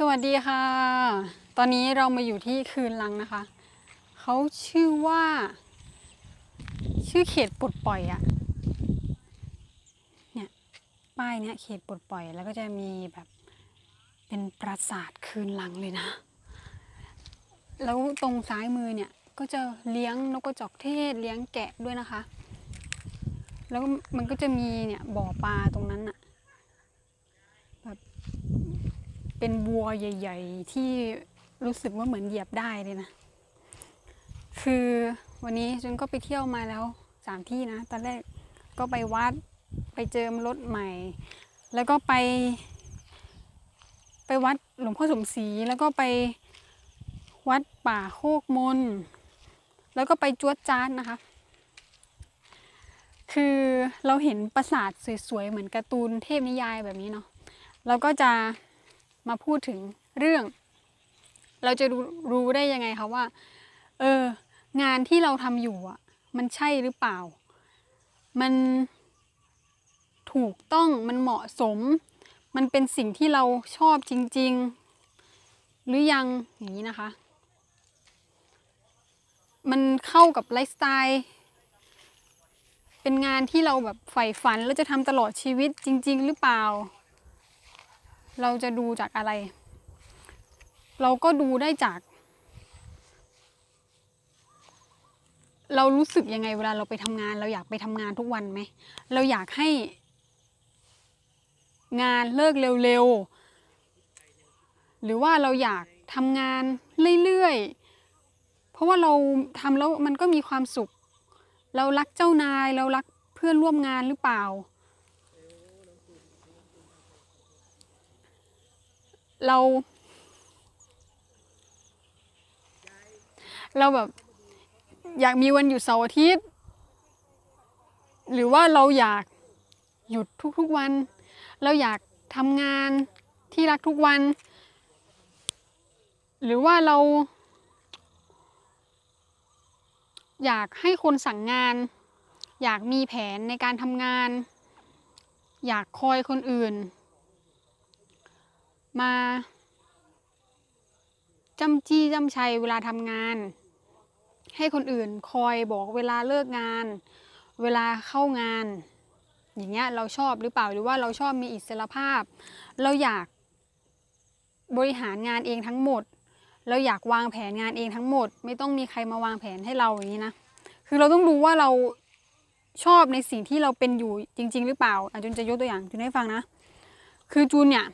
สวัสดีค่ะ ตอนนี้เรามาอยู่ที่คืนลังนะคะ เขาชื่อว่า ชื่อเขตปลดปล่อยอะเนี่ยป้ายเนี้ยเขตปลดปล่อยแล้วก็จะมีแบบเป็นปราสาทคืนลังเลยนะ แล้วตรงซ้ายมือเนี่ยก็จะเลี้ยงนกกระจอกเทศเลี้ยงแกะด้วยนะคะ แล้วมันก็จะมีเนี่ยบ่อปลาตรงนั้นอะแบบ เป็นวัวใหญ่ ๆ ที่รู้สึกว่าเหมือนเหยียบได้เลยนะ คือวันนี้จุนก็ไปเที่ยวมาแล้วสามที่นะ ตอนแรกก็ไปวัดไปเจอรถใหม่ แล้วก็ไป ไปวัดหลวงพ่อสมศรีแล้วก็ไปวัดป่าโคกมน แล้วก็ไปจวดจ้านนะคะ คือเราเห็นปราสาทสวยๆ เหมือนการ์ตูนเทพนิยายแบบนี้เนาะเราก็จะ มาพูดถึงเรื่อง เราจะรู้รู้ได้ยังไงคะว่า เออ งานที่เราทำอยู่อะ มันใช่หรือเปล่า มันถูกต้องมันเหมาะสม มันเป็นสิ่งที่เราชอบจริง ๆ หรือยังอย่างนี้นะคะ มันเข้ากับไลฟ์สไตล์เป็นงานที่เราแบบใฝ่ฝันแล้วจะทำตลอดชีวิตจริง ๆ หรือเปล่า เราจะดูจากอะไร เราก็ดูได้จาก เรารู้สึกยังไงเวลาเราไปทำงาน เราอยากไปทำงานทุกวันไหม เราอยากให้ งานเลิกเร็วๆ หรือว่าเราอยากทำงานเรื่อยๆ เพราะว่าเราทำแล้วมันก็มีความสุข เรารักเจ้านาย เรารักเพื่อนร่วมงานหรือเปล่า เรา เราแบบอยากมีวันหยุดเสาร์อาทิตย์ หรือว่าเราอยากหยุดทุกๆวัน เราอยากทำงานที่รักทุกวัน หรือว่าเรา อยากให้คนสั่งงาน อยากมีแผนในการทำงาน อยากคอยคนอื่น มาจำจี้จำชัยเวลาทำงาน ให้คนอื่นคอยบอกเวลาเลิกงาน เวลาเข้างาน อย่างเงี้ยเราชอบหรือเปล่าหรือว่าเราชอบมีอิสระภาพ เราอยากบริหารงานเองทั้งหมด เราอยากวางแผนงานเองทั้งหมด ไม่ต้องมีใครมาวางแผนให้เราอย่างนี้นะคือเราต้องรู้ว่าเราชอบในสิ่งที่เราเป็นอยู่จริง ๆ หรือเปล่าอะจุนจะยกตัวอย่างจุนให้ฟังนะ คือจูนเนี่ย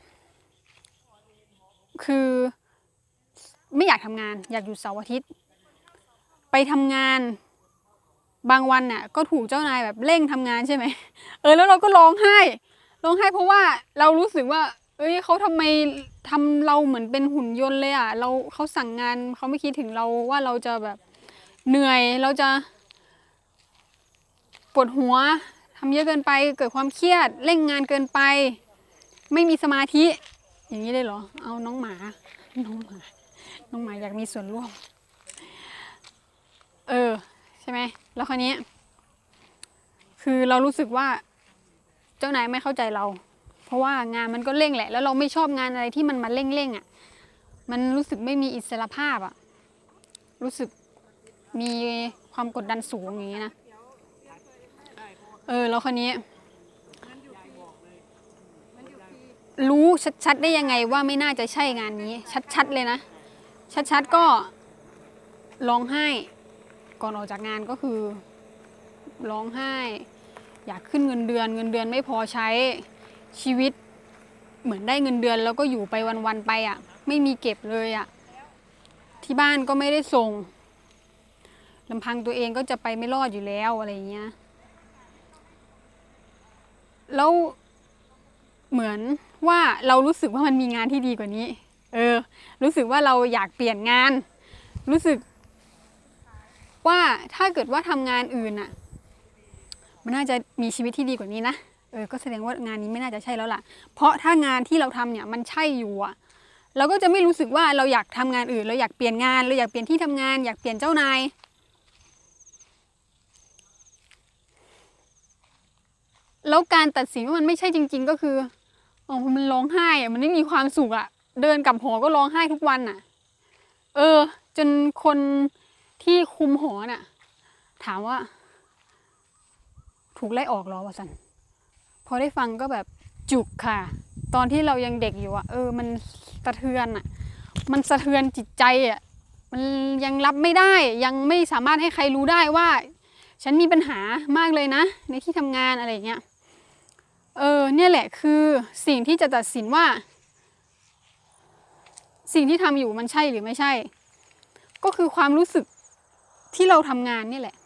คือไม่อยากทำงานอยากอยู่เสาร์อาทิตย์ ไปทำงานบางวันน่ะก็ถูกเจ้านายแบบเร่งทำงานใช่ไหมเออแล้วเราก็ร้องไห้ร้องไห้เพราะว่าเรารู้สึกว่า เอ้ยเขาทำไมทำเราเหมือนเป็นหุ่นยนต์เลยอะเราเขาสั่งงานเขาไม่คิดถึงเราว่าเราจะแบบเหนื่อยเราจะปวดหัวทำเยอะเกินไป เกิดความเครียดเร่งงานเกินไป ไม่มีสมาธิ อย่างนี้เลยเหรอ เอาน้องหมา น้องหมา น้องหมาอยากมีส่วนร่วม เออ ใช่ไหม แล้วคราวนี้ คือเรารู้สึกว่า เจ้านายไม่เข้าใจเรา เพราะว่างานมันก็เร่งแหละ แล้วเราไม่ชอบงานอะไรที่มันมาเร่งเร่งๆอะ มันรู้สึกไม่มีอิสระภาพอะ รู้สึกมีความกดดันสูงอย่างนี้นะ เออ แล้วคราวนี้ รู้ชัดๆได้ยังไงว่าไม่น่าจะใช่งานนี้ ชัดๆเลยนะ ชัดๆก็ร้องไห้ก่อนออกจากงานก็คือร้องไห้ อยากขึ้นเงินเดือน เงินเดือนไม่พอใช้ชีวิตเหมือนได้เงินเดือน แล้วก็อยู่ไปวันๆไปอะ ไม่มีเก็บเลยอะที่บ้านก็ไม่ได้ส่งลำพังตัวเองก็จะไปไม่รอดอยู่แล้วอะไรอย่างเงี้ยแล้ว เหมือนว่าเรารู้สึกว่ามันมีงานที่ดีกว่านี้ เออ รู้สึกว่าเราอยากเปลี่ยนงาน รู้สึก ว่าถ้าเกิดว่าทำงานอื่นน่ะมันน่าจะมีชีวิตที่ดีกว่านี้นะเออก็แสดงว่างานนี้ไม่น่าจะใช่แล้วล่ะ เพราะถ้างานที่เราทำเนี่ยมันใช่อยู่อะเราก็จะไม่รู้สึกว่าเราอยากทำงานอื่น เราอยากเปลี่ยนงาน เราอยากเปลี่ยนที่ทำงาน อยากเปลี่ยนเจ้านายแล้วการตัดสินว่ามันไม่ใช่จริง ๆ ก็คือ อ๋อมันร้องไห้อะมันไม่มีความสุขอะเดินกลับหอก็ร้องไห้ทุกวันน่ะเออ จนคนที่คุมหอน่ะ ถามว่า ถูกไล่ออกหรอวะสันพอได้ฟังก็แบบจุกค่ะ ตอนที่เรายังเด็กอยู่อะเออ มันสะเทือนอะมันสะเทือนจิตใจอะมันยังรับไม่ได้ยังไม่สามารถให้ใครรู้ได้ว่า ฉันมีปัญหามากเลยนะ ในที่ทำงานอะไรเงี้ย เออเนี่ยแหละคือสิ่งที่จะตัดสินว่า สิ่งที่ทำอยู่มันใช่หรือไม่ใช่ ก็คือความรู้สึกที่เราทำงานนี่แหละ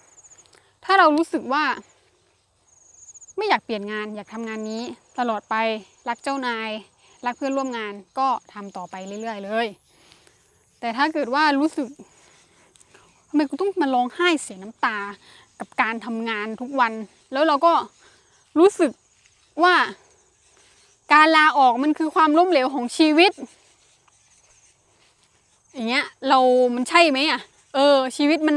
ถ้าเรารู้สึกว่า ไม่อยากเปลี่ยนงานอยากทำงานนี้ ตลอดไปรักเจ้านาย รักเพื่อนร่วมงานก็ทำต่อไปเรื่อยๆเลย แต่ถ้าเกิดว่ารู้สึกทำไมกูต้องมาร้องไห้เสียน้ำตากับการทำงานทุกวัน แล้วเราก็รู้สึก ว่าการลาออกมันคือความล้มเหลวของชีวิต อย่างเงี้ยเรามันใช่ไหมอะ เออ ชีวิตมัน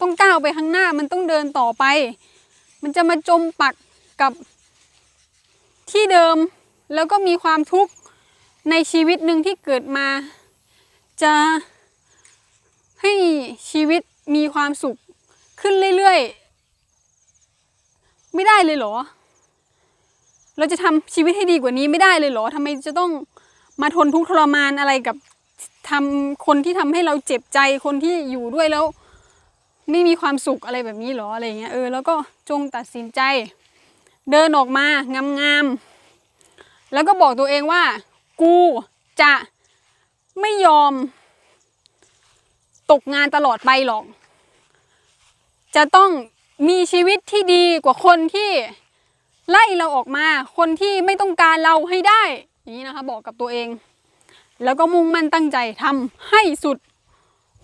ต้องก้าวไปข้างหน้ามันต้องเดินต่อไป มันจะมาจมปักกับที่เดิมแล้วก็มีความทุกข์ในชีวิตหนึ่งที่เกิดมา จะให้ชีวิตมีความสุขขึ้นเรื่อยๆ ไม่ได้เลยเหรอ เราจะทำชีวิตให้ดีกว่านี้ไม่ได้เลยเหรอทำไมจะต้องมาทนทุกข์ทรมานอะไรกับทำคนที่ทำให้เราเจ็บใจคนที่อยู่ด้วยแล้ว ไม่มีความสุขอะไรแบบนี้เหรออะไรเงี้ยเออแล้วก็จงตัดสินใจ เดินออกมางามๆแล้วก็บอกตัวเองว่า กูจะไม่ยอม ตกงานตลอดไปหรอก จะต้องมีชีวิตที่ดีกว่าคนที่ ไล่เราออกมาคนที่ไม่ต้องการเราให้ได้อย่างนี้นะคะบอกกับตัวเอง แล้วก็มุ่งมั่นตั้งใจทำให้สุด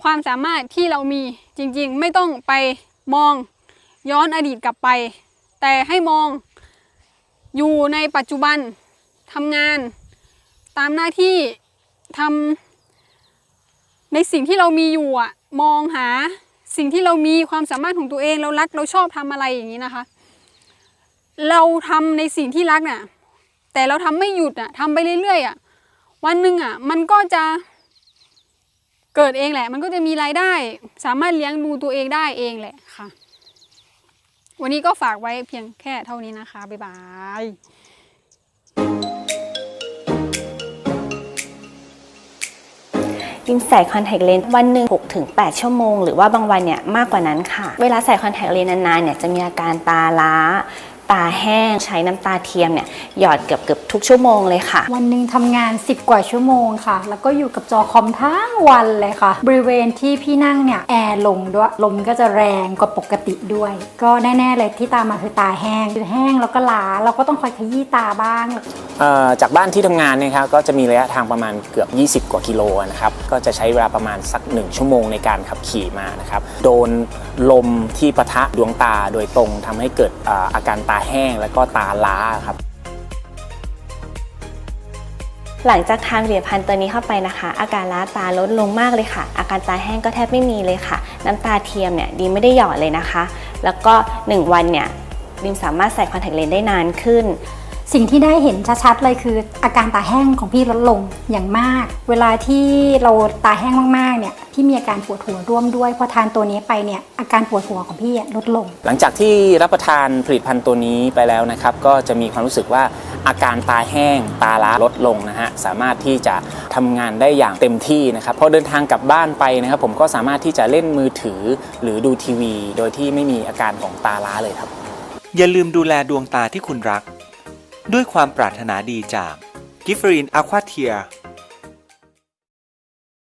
ความสามารถที่เรามีจริงๆ ไม่ต้องไปมองย้อนอดีตกลับไป แต่ให้มองอยู่ในปัจจุบันทำงานตามหน้าที่ทำในสิ่งที่เรามีอยู่อะมองหาสิ่งที่เรามีความสามารถของตัวเองเรารักเราชอบทำอะไรอย่างนี้นะคะ เราทำในสิ่งที่รักน่ะ แต่เราทำไม่หยุดอะทำไปเรื่อยๆอะ วันหนึ่งอะ มันก็จะเกิดเองแหละ มันก็จะมีรายได้ สามารถเลี้ยงดูตัวเองได้เองแหละค่ะ วันนี้ก็ฝากไว้เพียงแค่เท่านี้นะคะ บ๊ายบายบิมใส่คอนแทคเลนส์วันหนึ่ง6ถึง8ชั่วโมง หรือว่าบางวันเนี่ยมากกว่านั้นค่ะ เวลาใส่คอนแทคเลนส์นานๆเนี่ยจะมีอาการตาล้า ตาแห้ง ใช้น้ำตาเทียมเนี่ยหยอดเกือบเกือบๆทุกชั่วโมงเลยค่ะ วันหนึ่งทำงาน 10 กว่าชั่วโมงค่ะ แล้วก็อยู่กับจอคอมทั้งวันเลยค่ะ บริเวณที่พี่นั่งเนี่ยแอร์ลงด้วยลมก็จะแรงกว่าปกติด้วย ก็แน่ ๆ เลยที่ตามมาคือตาแห้งคือแห้งแล้วก็ล้าเราก็ต้องคอยขยี้ตาบ้างเอ่อจากบ้านที่ทำงานเนี่ยครับก็จะมีระยะทางประมาณเกือบ 20 กว่ากิโลนะครับก็จะใช้เวลาประมาณสัก 1 ชั่วโมงในการขับขี่มานะครับโดนลมที่ปะทะดวงตาโดยตรงทำให้เกิดเอ่ออาการตาแห้งแล้วก็ตาล้าครับ หลังจากทานผลิตภัณฑ์ตัวนี้เข้าไปนะคะ อาการล้าตาลดลงมากเลยค่ะ อาการตาแห้งก็แทบไม่มีเลยค่ะ น้ำตาเทียมเนี่ยดีไม่ได้หยอดเลยนะคะ แล้วก็ 1 วันเนี่ยดิมสามารถใส่คอนแทคเลนส์ได้นานขึ้น สิ่งที่ได้เห็นชัดๆเลยคืออาการตาแห้งของพี่ลดลงอย่างมาก เวลาที่เราตาแห้งมากๆเนี่ยพี่มีอาการปวดหัวร่วมด้วยพอทานตัวนี้ไปเนี่ยอาการปวดหัวของพี่อะลดลง หลังจากที่รับประทานผลิตภัณฑ์ตัวนี้ไปแล้วนะครับ ก็จะมีความรู้สึกว่าอาการตาแห้งตาล้าลดลงนะฮะสามารถที่จะทำงานได้อย่างเต็มที่นะครับพอเดินทางกลับบ้านไปนะครับผมก็สามารถที่จะเล่นมือถือหรือดูทีวี โดยที่ไม่มีอาการของตาล้าเลยครับ อย่าลืมดูแลดวงตาที่คุณรัก ด้วยความปรารถนาดีจากกิฟฟรีนอะควาเทีย